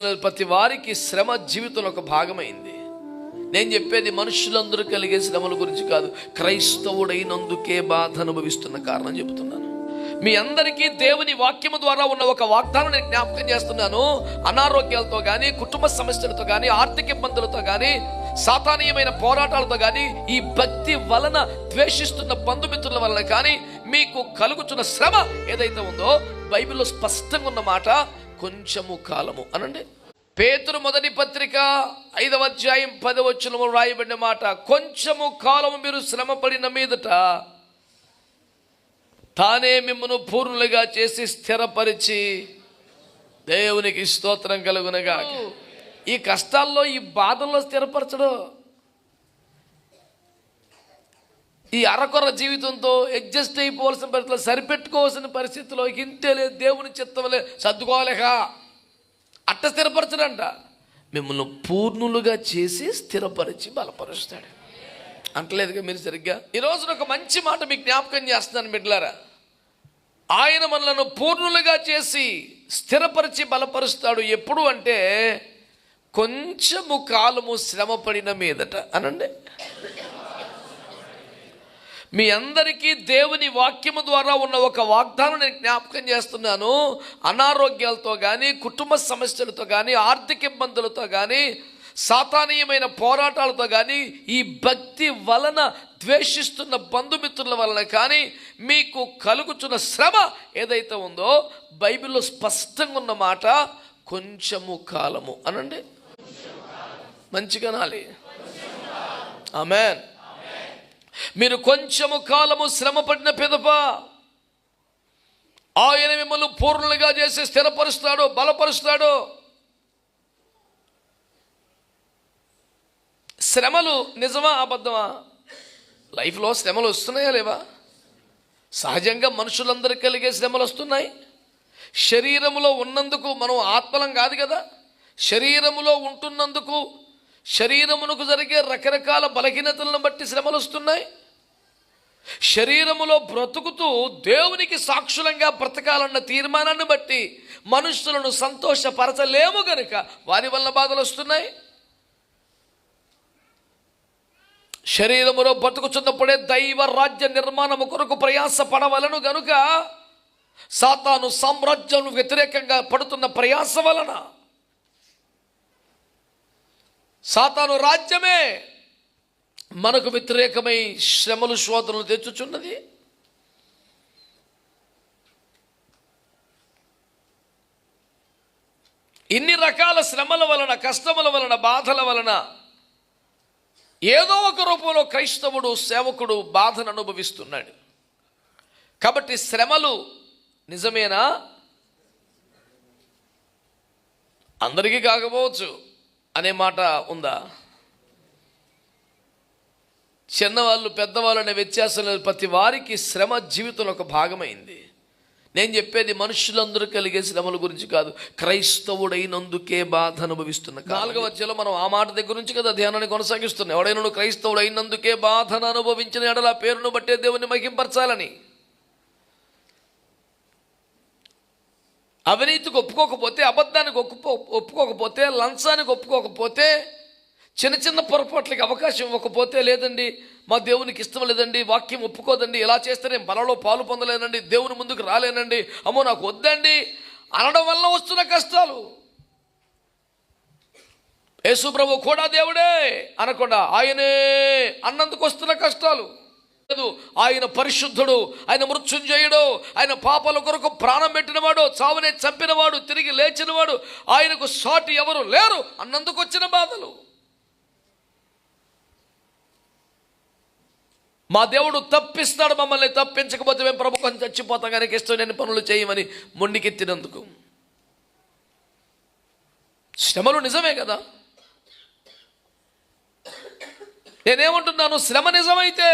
ప్రతి వారికి శ్రమ జీవితంలో ఒక భాగమైంది. నేను చెప్పేది మనుషులందరూ కలిగే శ్రమల గురించి కాదు. క్రైస్తవుడైనందుకే బాధ అనుభవిస్తున్న కారణం చెబుతున్నాను. మీ అందరికీ దేవుని వాక్యము ద్వారా ఉన్న ఒక వాగ్దానం నేను జ్ఞాపకం చేస్తున్నాను. అనారోగ్యాలతో కానీ కుటుంబ సమస్యలతో కానీ ఆర్థిక ఇబ్బందులతో కానీ సాతానీయమైన పోరాటాలతో కానీ ఈ భక్తి వలన ద్వేషిస్తున్న బంధుమిత్రుల వలన కానీ మీకు కలుగుతున్న శ్రమ ఏదైతే ఉందో బైబిల్లో స్పష్టంగా ఉన్న మాట కొంచెము కాలము అనండి. పేతురు మొదటి పత్రిక ఐదవ అధ్యాయం పదవచనము రాయబడిన మాట కొంచెము కాలము మీరు శ్రమ పడిన మీదట తానే మిమ్మను పూర్ణులుగా చేసి స్థిరపరిచి దేవునికి స్తోత్రం కలుగునగా ఈ కష్టాల్లో ఈ బాధల్లో స్థిరపరచడు. ఈ అరకొర జీవితంతో అడ్జస్ట్ అయిపోవాల్సిన పరిస్థితిలో సరిపెట్టుకోవాల్సిన పరిస్థితిలో ఇంతే లేదు దేవుని చిత్తమలే సర్దుకోలేక అట్ట స్థిరపరచడంట. మిమ్మల్ని పూర్ణులుగా చేసి స్థిరపరిచి బలపరుస్తాడు. అంటలేదుగా మీరు సరిగ్గా? ఈ రోజున ఒక మంచి మాట మీకు జ్ఞాపకం చేస్తున్నాను బిడ్డలారా ఆయన మనలను పూర్ణులుగా చేసి స్థిరపరిచి బలపరుస్తాడు ఎప్పుడు అంటే కొంచెము కాలము శ్రమ పడిన మీదట. అనండి. మీ అందరికీ దేవుని వాక్యము ద్వారా ఉన్న ఒక వాగ్దానం నేను జ్ఞాపకం చేస్తున్నాను. అనారోగ్యాలతో కానీ కుటుంబ సమస్యలతో కానీ ఆర్థిక ఇబ్బందులతో కానీ సాతానీయమైన పోరాటాలతో కానీ ఈ భక్తి వలన ద్వేషిస్తున్న బంధుమిత్రుల వలన కానీ మీకు కలుగుతున్న శ్రమ ఏదైతే ఉందో బైబిల్లో స్పష్టంగా ఉన్న మాట కొంచెము కాలము అనండి. మంచిగా నాలి ఆమెన్. మీరు కొంచెము కాలము శ్రమ పడిన పెదప ఆయన మిమ్మల్ని పూర్ణులుగా చేసి స్థిరపరుస్తాడు బలపరుస్తాడు. శ్రమలు నిజమా అబద్ధమా? లైఫ్లో శ్రమలు వస్తున్నాయా లేవా? సహజంగా మనుషులందరికీ కలిగే శ్రమలు వస్తున్నాయి. శరీరములో ఉన్నందుకు మనం ఆత్మలం కాదు కదా? శరీరములో ఉంటున్నందుకు శరీరమునకు జరిగే రకరకాల బలహీనతలను బట్టి శ్రమలు వస్తున్నాయి. శరీరములో బ్రతుకుతూ దేవునికి సాక్షులంగా బ్రతకాలన్న తీర్మానాన్ని బట్టి మనుషులను సంతోషపరచలేము గనుక వారి వల్ల బాధలు వస్తున్నాయి. శరీరములో బ్రతుకుచున్నప్పుడే దైవ రాజ్య నిర్మాణము కొరకు ప్రయాస పడవలను గనుక సాతాను సామ్రాజ్యం వ్యతిరేకంగా పడుతున్న ప్రయాస వలన సాతాను రాజ్యమే మనకు వ్యతిరేకమై శ్రమలు శోధనలు తెచ్చుచున్నది. ఇన్ని రకాల శ్రమల వలన కష్టముల వలన బాధల వలన ఏదో ఒక రూపంలో క్రైస్తవుడు సేవకుడు బాధను అనుభవిస్తున్నాడు. కాబట్టి శ్రమలు నిజమేనా? అందరికీ కాకపోవచ్చు. అనే మాట ఉందా? చిన్నవాళ్ళు పెద్దవాళ్ళు అనే వ్యత్యాసం లేదు. ప్రతి వారికి శ్రమ జీవితంలో ఒక భాగమైంది. నేను చెప్పేది మనుషులందరూ కలిగే శ్రమల గురించి కాదు. క్రైస్తవుడైనందుకే బాధ అనుభవిస్తున్న నాలుగవ అధ్యాయంలో మనం ఆ మాట దగ్గర నుంచి కదా ధ్యానాన్ని కొనసాగిస్తున్నాం. ఎవడైనా క్రైస్తవుడు అయినందుకే బాధను అనుభవించిన ఎడల పేరును బట్టే దేవుని మహింపరచాలని. అవినీతికి ఒప్పుకోకపోతే అబద్ధానికి ఒప్పుకో ఒప్పుకోకపోతే లంచానికి ఒప్పుకోకపోతే చిన్న చిన్న పొరపాట్లకి అవకాశం ఇవ్వకపోతే లేదండి మా దేవునికి ఇష్టం లేదండి వాక్యం ఒప్పుకోదండి ఇలా చేస్తే నేను బలలో పాలు పొందలేనండి దేవుని ముందుకు రాలేనండి అమ్మో నాకు వద్దండి అనడం వల్ల వస్తున్న కష్టాలు. యేసుప్రభు కూడా దేవుడే అనకుండా ఆయనే అన్నందుకు వస్తున్న కష్టాలు. ఆయన పరిశుద్ధుడు ఆయన మృత్యుంజయుడు ఆయన పాపల కొరకు ప్రాణం పెట్టినవాడు చావునే చంపినవాడు తిరిగి లేచినవాడు ఆయనకు సాటి ఎవరు లేరు అన్నందుకు వచ్చిన బాధలు. మా దేవుడు తప్పిస్తాడు మమ్మల్ని తప్పించకపోతే మేము ప్రభుత్వం చచ్చిపోతాం కానీ ఇష్టం నేను పనులు చేయమని మొండికెత్తినందుకు. శ్రమలు నిజమే కదా? నేనేమంటున్నాను? శ్రమ నిజమైతే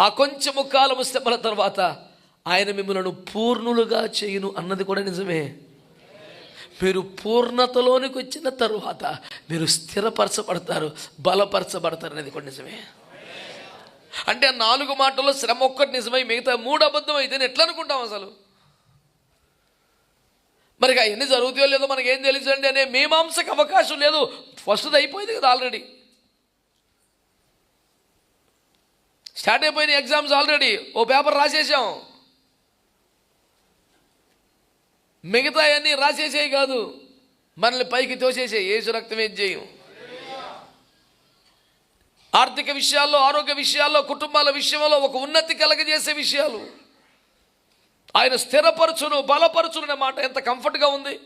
ఆ కొంచెము కాలము శ్రమల తర్వాత ఆయన మిమ్మలను పూర్ణులుగా చేయును అన్నది కూడా నిజమే. మీరు పూర్ణతలోనికి వచ్చిన తరువాత మీరు స్థిరపరచబడతారు బలపరచబడతారు అనేది కూడా నిజమే. అంటే ఆ నాలుగు మాటల్లో శ్రమ ఒక్కటి నిజమై మిగతా మూడు అబద్ధం అయితే ఎట్లా అనుకుంటాం అసలు? మరి అవన్నీ జరుగుతాయో లేదో మనకి ఏం తెలుసు అండి అనే మీమాంసకు అవకాశం లేదు. ఫస్ట్ది అయిపోయింది కదా ఆల్రెడీ. స్టార్ట్ అయిపోయిన ఎగ్జామ్స్ ఆల్రెడీ. ఓ పేపర్ రాసేసాం మిగతా అన్నీ రాసేసేవి కాదు. మనల్ని పైకి తోసేసే ఏసు రక్తమే చేయం? ఆర్థిక విషయాల్లో ఆరోగ్య విషయాల్లో కుటుంబాల విషయంలో ఒక ఉన్నతి కలగజేసే విషయాలు. ఆయన స్థిరపరచును బలపరచును అనే మాట ఎంత కంఫర్ట్గా ఉంది.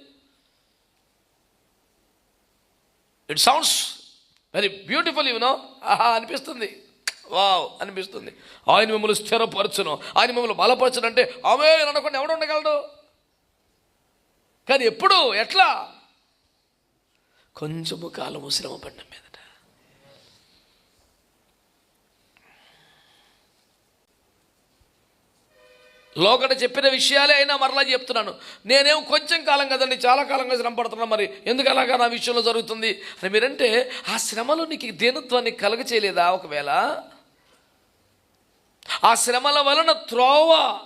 It sounds very beautiful you know ఆహా అనిపిస్తుంది. వావ్ అనిపిస్తుంది. ఆయన మిమ్మల్ని స్థిరపరచును. ఆయన మిమ్మల్ని బలపరచను అంటే ఆమె అనకుండా ఎవడు ఉండగలడు? కానీ ఎప్పుడు? ఎట్లా? కొంచెము కాలము శ్రమ పడిన మీదట. లోకట చెప్పిన విషయాలే అయినా మరలా చెప్తున్నాను. నేనేం కొంచెం కాలం కదండి చాలా కాలంగా శ్రమ పడుతున్నా మరి. ఎందుకు అలాగా నా విషయంలో జరుగుతుంది? అని మీరంటే ఆ శ్రమలో నీకు దీనత్వాన్ని కలగ చేయలేదా ఒకవేళ? ఆ శ్రమల వలన త్రోవ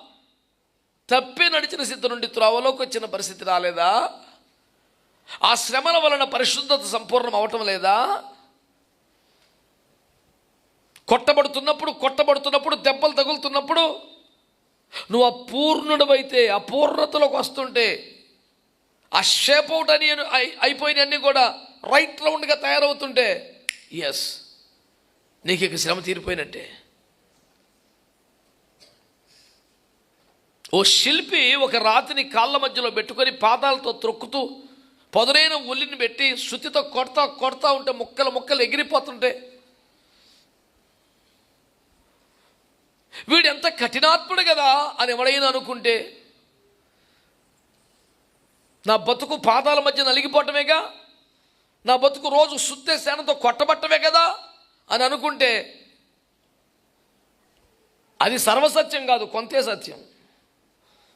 తప్పి నడిచిన స్థితి నుండి త్రోవలోకి వచ్చిన పరిస్థితి రాలేదా? ఆ శ్రమల వలన పరిశుద్ధత సంపూర్ణం అవటం లేదా? కొట్టబడుతున్నప్పుడు కొట్టబడుతున్నప్పుడు దెబ్బలు తగులుతున్నప్పుడు నువ్వు అపూర్ణుడవైతే అపూర్ణతలోకి వస్తుంటే ఆ షేప్ అవుట్ అని అయి- అయిపోయినవన్నీ కూడా రైట్ రౌండ్గా తయారవుతుంటే ఎస్ నీకు ఇక శ్రమ తీరిపోయినట్టే. ఓ శిల్పి ఒక రాతిని కాళ్ళ మధ్యలో పెట్టుకొని పాదాలతో త్రొక్కుతూ పొదరైన ఉల్లిని పెట్టి శృతితో కొడతా కొడతా ఉంటే ముక్కలు ముక్కలు ఎగిరిపోతుంటే వీడు ఎంత కఠినాత్ముడు కదా అని ఎవడైనా అనుకుంటే నా బతుకు పాదాల మధ్య నలిగిపోవటమేగా? నా బతుకు రోజు శుద్ధ సేనతో కొట్టబట్టమే కదా అని అనుకుంటే అది సర్వసత్యం కాదు కొంతే సత్యం.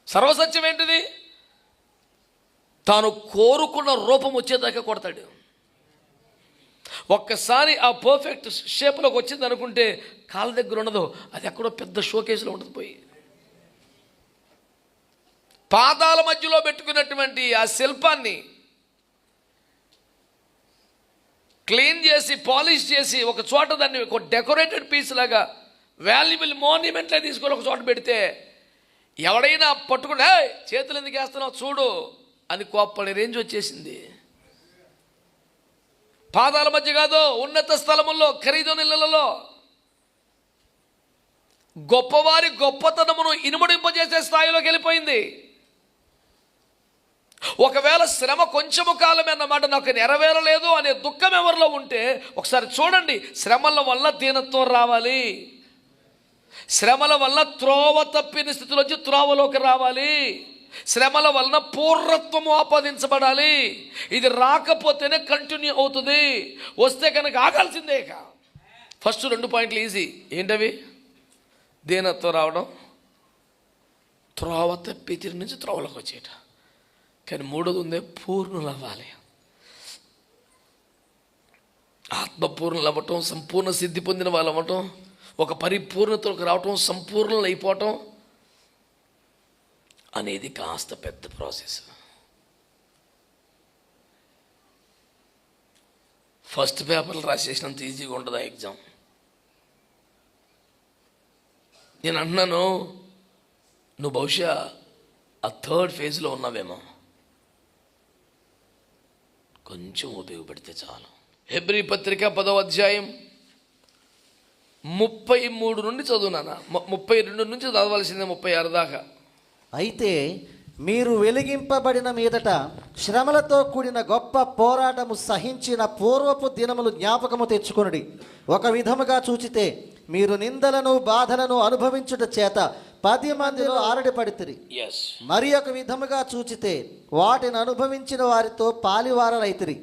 సర్వసత్యం ఏంటిది? తాను కోరుకున్న రూపం వచ్చేదాకా కొడతాడు. ఒక్కసారి ఆ పర్ఫెక్ట్ షేప్లోకి వచ్చింది అనుకుంటే కాళ్ళ దగ్గర ఉండదు. అది ఎక్కడో పెద్ద షోకేస్లో ఉండదు పోయి. పాదాల మధ్యలో పెట్టుకున్నటువంటి ఆ శిల్పాన్ని క్లీన్ చేసి పాలిష్ చేసి ఒక చోట దాన్ని ఒక డెకరేటెడ్ పీస్ లాగా వాల్యుబుల్ మోన్యుమెంట్లే తీసుకొని ఒక చోట పెడితే ఎవడైనా పట్టుకుంటే చేతులు ఎందుకు వేస్తున్నావు? చూడు అని కోప్పడే రేంజ్ వచ్చేసింది. పాదాల మధ్య కాదు ఉన్నత స్థలముల్లో ఖరీదు ఇళ్ళలలో గొప్పవారి గొప్పతనమును ఇనుమడింపజేసే స్థాయిలోకి వెళ్ళిపోయింది. ఒకవేళ శ్రమ కొంచెము కాలమే అన్నమాట నాకు నెరవేరలేదు అనే దుఃఖం ఎవరిలో ఉంటే ఒకసారి చూడండి శ్రమల వల్ల దీనత్వం రావాలి. శ్రమల వల్ల త్రోవ తప్పిన స్థితిలోంచి త్రోవలోకి రావాలి. శ్రమల వలన పూర్ణత్వము ఆపాదించబడాలి. ఇది రాకపోతేనే కంటిన్యూ అవుతుంది. వస్తే కనుక ఆగాల్సిందే ఇక. ఫస్ట్ రెండు పాయింట్లు ఈజీ. ఏంటవి? దీనత్వం రావడం త్రోవ తప్పి తిరిగి నుంచి త్రోవలోకి వచ్చేట. కానీ మూడోది ఉందే పూర్ణులు అవ్వాలి ఆత్మపూర్ణులు అవ్వటం సంపూర్ణ సిద్ధి పొందిన వాళ్ళు అవ్వటం ఒక పరిపూర్ణతలోకి రావటం సంపూర్ణలు అయిపోవటం అనేది కాస్త పెద్ద ప్రాసెస్. ఫస్ట్ పేపర్లు రాసేసినంత ఈజీగా ఉండదు ఆ ఎగ్జామ్. నేను అంటున్నాను నువ్వు బహుశా ఆ థర్డ్ ఫేజ్లో ఉన్నావేమో. కొంచెం ఉపయోగపడితే చాలు. హెబ్రి పత్రిక పదవ అధ్యాయం ముప్పై మూడు నుండి చదువునానా ము- ముప్పై రెండు నుంచి చదవాల్సిందే ముప్పై ఆరు దాకా. అయితే మీరు వెలిగింపబడిన మీదట శ్రమలతో కూడిన గొప్ప పోరాటము సహించిన పూర్వపు దినములు జ్ఞాపకము తెచ్చుకొనుడి. ఒక విధముగా చూచితే మీరు నిందలను బాధలను అనుభవించుట చేత పది మందిలో ఆరడి పడితిరి మరి ఒక విధముగా చూచితే వాటిని అనుభవించిన వారితో పాలివారలైతిరి.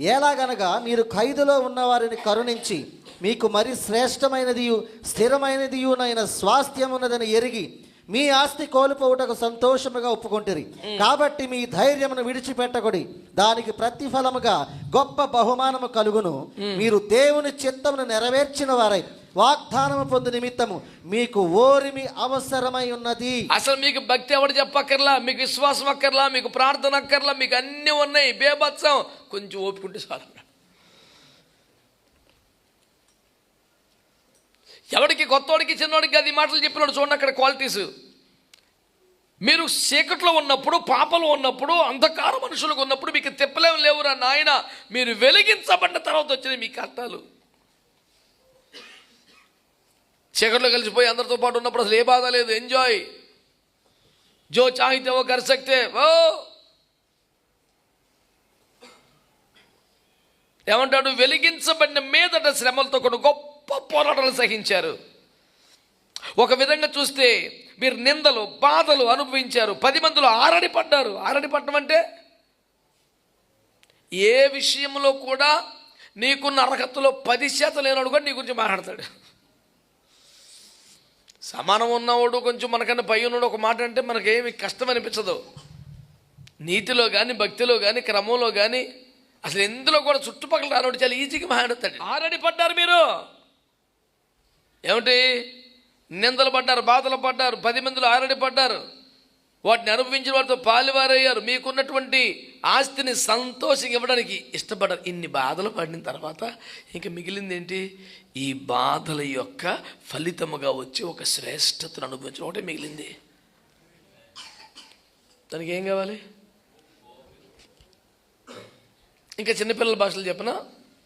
ఎలాగనగా మీరు ఖైదులో ఉన్న వారిని కరుణించి మీకు మరి శ్రేష్టమైనదియు స్థిరమైనదియునైన స్వాస్థ్యమున్నదని ఎరిగి మీ ఆస్తి కోల్పోవుటకు సంతోషముగా ఒప్పుకొంటిరి. కాబట్టి మీ ధైర్యమును విడిచిపెట్టకొడి. దానికి ప్రతిఫలముగా గొప్ప బహుమానము కలుగును. మీరు దేవుని చిత్తమును నెరవేర్చిన వారై వాగ్దానము పొందు నిమిత్తము మీకు ఓరిమి అవసరమై ఉన్నది. అసలు మీకు భక్తి ఎవడు చెప్పక్కర్లా? మీకు విశ్వాసం అక్కర్లా? మీకు ప్రార్థన అక్కర్లా? మీకు అన్నీ ఉన్నాయి. బేబత్సం కొంచెం ఓపుకుంటే చాలు. ఎవడికి కొత్తవాడికి చిన్నవాడికి అది మాటలు చెప్పినాడు చూడండి అక్కడ క్వాలిటీస్ మీరు చీకట్లో ఉన్నప్పుడు పాపలు ఉన్నప్పుడు అంధకార మనుషులకు ఉన్నప్పుడు మీకు తిప్పలేం లేవురా నాయన. మీరు వెలిగించబడిన తర్వాత వచ్చినాయి మీ కష్టాలు. చీకట్లో కలిసిపోయి అందరితో పాటు ఉన్నప్పుడు అసలు ఏ బాధ లేదు. ఎంజాయ్ జో చాహితే ఓ కరిసక్తే ఓ. ఏమంటాడు? వెలిగించబడిన మీదట శ్రమలతో కూడా గొప్ప పోరాటాలు సహించారు. ఒక విధంగా చూస్తే మీరు నిందలు బాధలు అనుభవించారు. పది మందిలో ఆరడి పడ్డారు. ఆరడి పడటం అంటే ఏ విషయంలో కూడా నీకున్న అర్హతలో పది శాతం లేనాడు కూడా నీ గురించి మాట్లాడతాడు. సమానం ఉన్నవాడు కొంచెం మనకన్నా పై ఉన్నాడు ఒక మాట అంటే మనకేమి కష్టం అనిపించదు. నీతిలో కానీ భక్తిలో కానీ క్రమంలో కానీ అసలు ఎందులో కూడా చుట్టుపక్కల రానోడు చాలా ఈజీగా మాట్లాడతాడు. ఆరడి పడ్డారు మీరు. ఏమిటి నిందలు పడ్డారు బాధలు పడ్డారు పది మందిలో ఆరడి పడ్డారు. వాటిని అనుభవించిన వారితో పాలివారయ్యారు. మీకున్నటువంటి ఆస్తిని సంతోషంగా ఇవ్వడానికి ఇష్టపడ్డారు. ఇన్ని బాధలు పడిన తర్వాత ఇంకా మిగిలింది ఏంటి? ఈ బాధల యొక్క ఫలితముగా వచ్చి ఒక శ్రేష్టతను అనుభవించడం ఒకటే మిగిలింది. దానికి ఏం కావాలి? ఇంకా చిన్నపిల్లల భాషలు చెప్పిన?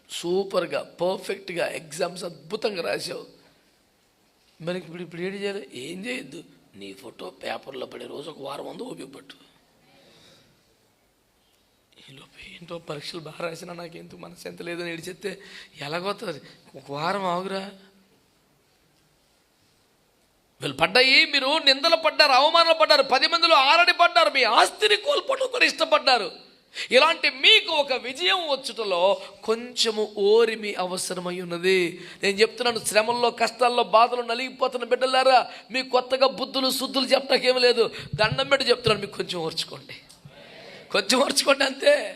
సూపర్గా పర్ఫెక్ట్గా ఎగ్జామ్స్ అద్భుతంగా రాసావు మరి ఇప్పుడు ఇప్పుడు ఏడు చేయాలి? ఏం చేయొద్దు. నీ ఫోటో పేపర్లో పడే రోజు ఒక వారం ముందు ఉపయోగపట్టు ఈలోపు ఏంటో పరీక్షలు బాగా రాసినా నాకు ఎందుకు మనసు ఎంత లేదని ఏడిచెత్తే ఎలాగోతుంది? ఒక వారం ఆగురా. వీళ్ళు పడ్డాయి మీరు నిందలు పడ్డారు అవమానాలు పడ్డారు పది మందిలో ఆరడి పడ్డారు మీ ఆస్తిని కోల్పోవడం కూడా ఇష్టపడ్డారు. ఇలాంటి మీకు ఒక విజయం వచ్చుటలో కొంచెము ఓరిమి అవసరమై ఉన్నది. నేను చెప్తున్నాను శ్రమల్లో కష్టాల్లో బాధలు నలిగిపోతున్న బిడ్డలారా మీకు కొత్తగా బుద్ధులు శుద్ధులు చెప్పడానికి లేదు. దండం పెట్టి చెప్తున్నాను మీకు కొంచెం ఓర్చుకోండి. కొంచెం ఓర్చుకోండి అంతే.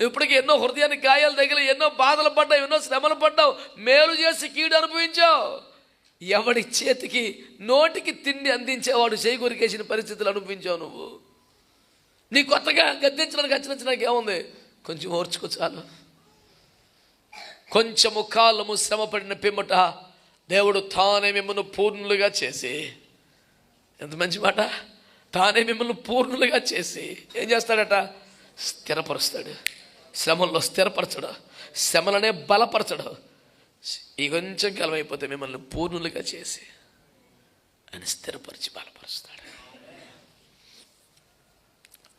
ఇప్పటికి ఇప్పటికీ ఎన్నో హృదయానికి గాయాలు తగిలి ఎన్నో బాధలు పడ్డావు ఎన్నో శ్రమలు పడ్డావు మేలు చేసి కీడు అనుభవించావు. ఎవడి చేతికి నోటికి తిండి అందించేవాడు చేకూరికేసిన పరిస్థితులు అనుభవించావు నువ్వు. నీ కొత్తగా గద్దించడానికి వచ్చినంచడానికి ఏముంది? కొంచెం ఓర్చుకో చాలు. కొంచెము కాలము శ్రమపడిన పిమ్మట దేవుడు తానే మిమ్మల్ని పూర్ణులుగా చేసి ఎంత మంచి మాట? తానే మిమ్మల్ని పూర్ణులుగా చేసి ఏం చేస్తాడట? స్థిరపరుస్తాడు. శ్రమల్లో స్థిరపరచడు. శ్రమలనే బలపరచడు. ఈ కొంచెం కాలం అయిపోతే మిమ్మల్ని పూర్ణులుగా చేసి ఆయన స్థిరపరిచి బలపరుస్తాడు.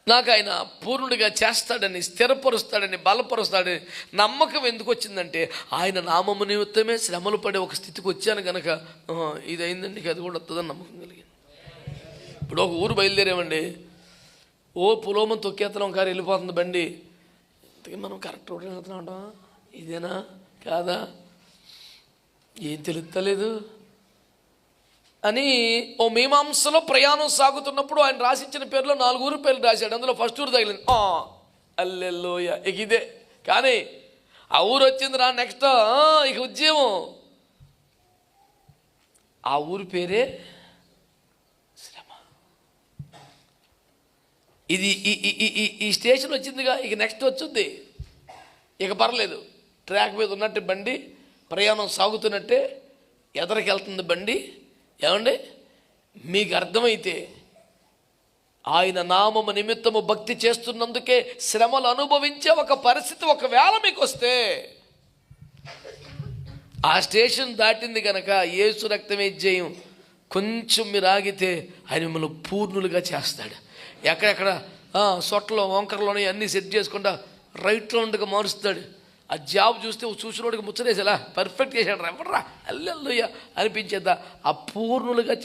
నాకు ఆయన పూర్ణుడిగా చేస్తాడని స్థిరపరుస్తాడని బలపరుస్తాడని నమ్మకం ఎందుకు వచ్చిందంటే ఆయన నామము నిమిత్తమే శ్రమలు పడే ఒక స్థితికి వచ్చాను కనుక ఇది అయిందండి అది కూడా వస్తుందని నమ్మకం కలిగింది. ఇప్పుడు ఒక ఊరు బయలుదేరామండి. ఓ పులోమం తొక్కేతనం కారు వెళ్ళిపోతుంది బండి. మనం కరెక్ట్ రోడ్డు వెళ్తున్నాం ఇదేనా? కాదా? ఏం తెలుస్తలేదు? అని ఓ మీమాంసలో ప్రయాణం సాగుతున్నప్పుడు ఆయన రాసిచ్చిన పేర్లో నాలుగురు పేర్లు రాశాడు. అందులో ఫస్ట్ ఊరు తగిలింది. అల్లెల్లోయ ఇక ఇదే కానీ ఆ ఊరు వచ్చింది రా నెక్స్ట్ ఇక ఉద్యమం ఆ ఊరి పేరే శ్రమ ఇది ఈ- ఈ- ఈ స్టేషన్ వచ్చిందిగా ఇక నెక్స్ట్ వచ్చుద్ది ఇక పర్లేదు. ట్రాక్ మీద ఉన్నట్టు బండి ప్రయాణం సాగుతున్నట్టే ఎదరికి వెళ్తుంది బండి. ఏమండి? మీకు అర్థమైతే ఆయన నామము నిమిత్తము భక్తి చేస్తున్నందుకే శ్రమలు అనుభవించే ఒక పరిస్థితి ఒకవేళ మీకు వస్తే ఆ స్టేషన్ దాటింది కనుక ఏసు రక్తమే జయం. కొంచెం మీరు ఆగితే ఆయన మిమ్మల్ని పూర్ణులుగా చేస్తాడు. ఎక్కడెక్కడ? సొట్టలో వంకరలోని అన్నీ సెట్ చేసుకుంటా రైట్లో ఉండగా మారుస్తాడు. ఆ జాబ్ చూస్తే చూసినోడికి ముచ్చరేసేలా పర్ఫెక్ట్ చేశాడు రా ఎవడ్రా అల్లెల్లుయ్య అనిపించేద్దా. ఆ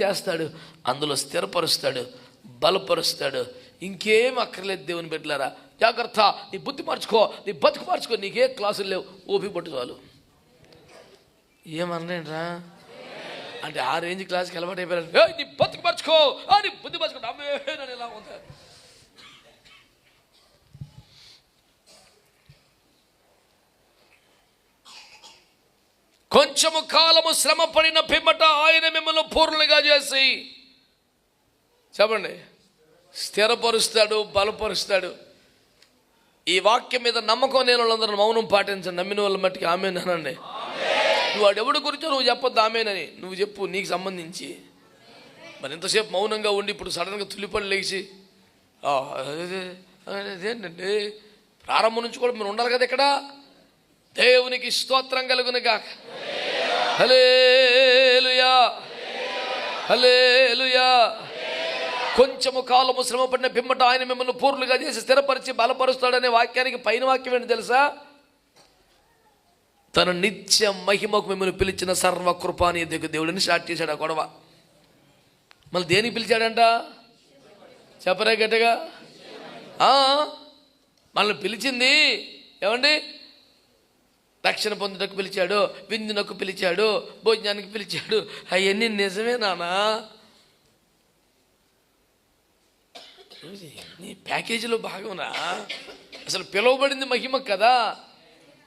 చేస్తాడు అందులో స్థిరపరుస్తాడు బలపరుస్తాడు. ఇంకేం అక్కర్లేదు దేవుని బిడ్డలారా. జాగ్రత్త నీ బుద్ధి మార్చుకో నీ బతుకు మార్చుకో నీకే క్లాసులు లేవు. ఓపి పట్టు చాలు. ఏమన్నారా అంటే ఆ రేంజ్ క్లాస్కి అలవాటు అయిపోయారు నీ బతుకు మర్చుకో నీ బుద్ధి మార్చుకో అమ్మే నన్ను ఇలా ఉంది కొంచెము కాలము శ్రమ పడిన పిమ్మట ఆయన మిమ్మల్ని పూర్ణులుగా చేసి చెప్పండి. స్థిరపరుస్తాడు బలపరుస్తాడు. ఈ వాక్యం మీద నమ్మకం లేని వాళ్ళందరూ మౌనం పాటించండి. నమ్మిన వాళ్ళ మట్టికి ఆమెనానండి నువ్వు వాడెవడి గురించో నువ్వు చెప్పొద్దు ఆమెనని నువ్వు చెప్పు నీకు సంబంధించి. మరి ఎంతసేపు మౌనంగా ఉండి ఇప్పుడు సడన్గా తుల్లిపడి లేచి అదేంటండి? ప్రారంభం నుంచి కూడా మీరు ఉండాలి కదా ఇక్కడ? దేవునికి స్తోత్రం కలుగును హలేలుయా హలేలుయా కొంచెము కాలము శ్రమ పడిన పిమ్మట ఆయన మిమ్మల్ని పూర్లుగా చేసి స్థిరపరిచి బలపరుస్తాడనే వాక్యానికి పైన వాక్యం ఏంటి తెలుసా? తన నిత్య మహిమకు మిమ్మల్ని పిలిచిన సర్వ కృపాని దేవుడిని స్టార్ట్ చేశాడు ఆ గొడవ. మళ్ళీ దేనికి పిలిచాడంట? చెప్పరే గట్టిగా? మనల్ని పిలిచింది. ఏమండి? రక్షణ పొందుటకు పిలిచాడు విందునకు పిలిచాడు భోజనానికి పిలిచాడు. అవన్నీ నిజమే నానా నీ ప్యాకేజీలో భాగంరా. అసలు పిలువబడింది మహిమ కదా.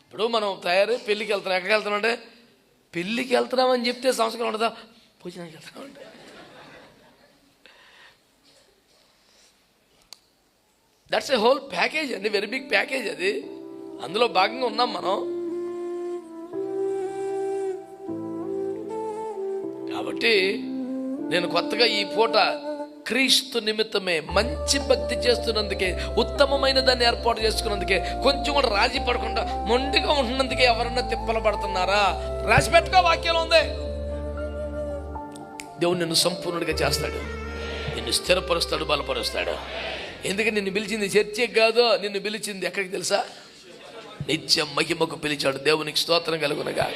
ఇప్పుడు మనం తయారై పెళ్ళికి వెళ్తున్నాం. ఎక్కడికి వెళ్తున్నాం అంటే పెళ్ళికి వెళ్తున్నామని చెప్తే సంస్కారం ఉండదా? భోజనానికి వెళ్తున్నామంటే దట్స్ ఏ హోల్ ప్యాకేజ్ అండి. వెరీ బిగ్ ప్యాకేజ్ అది. అందులో భాగంగా ఉన్నాం మనం. కాబట్టి నేను కొత్తగా ఈ పూట క్రీస్తు నిమిత్తమే మంచి భక్తి చేస్తున్నందుకే ఉత్తమమైన దాన్ని ఏర్పాటు చేసుకున్నందుకే కొంచెం కూడా రాజీ పడకుండా మొండిగా ఉంటున్నందుకే ఎవరన్నా తిప్పలు పడుతున్నారా రాసి పెట్టుకో వాక్యం ఉంది. దేవుడు నిన్ను సంపూర్ణుడిగా చేస్తాడు. నిన్ను స్థిరపరుస్తాడు బలపరుస్తాడు. ఎందుకంటే నిన్ను పిలిచింది చర్చకి కాదు నిన్ను పిలిచింది ఎక్కడికి తెలుసా? నిత్య మహిమకు పిలిచాడు. దేవునికి స్తోత్రం కలుగునగా.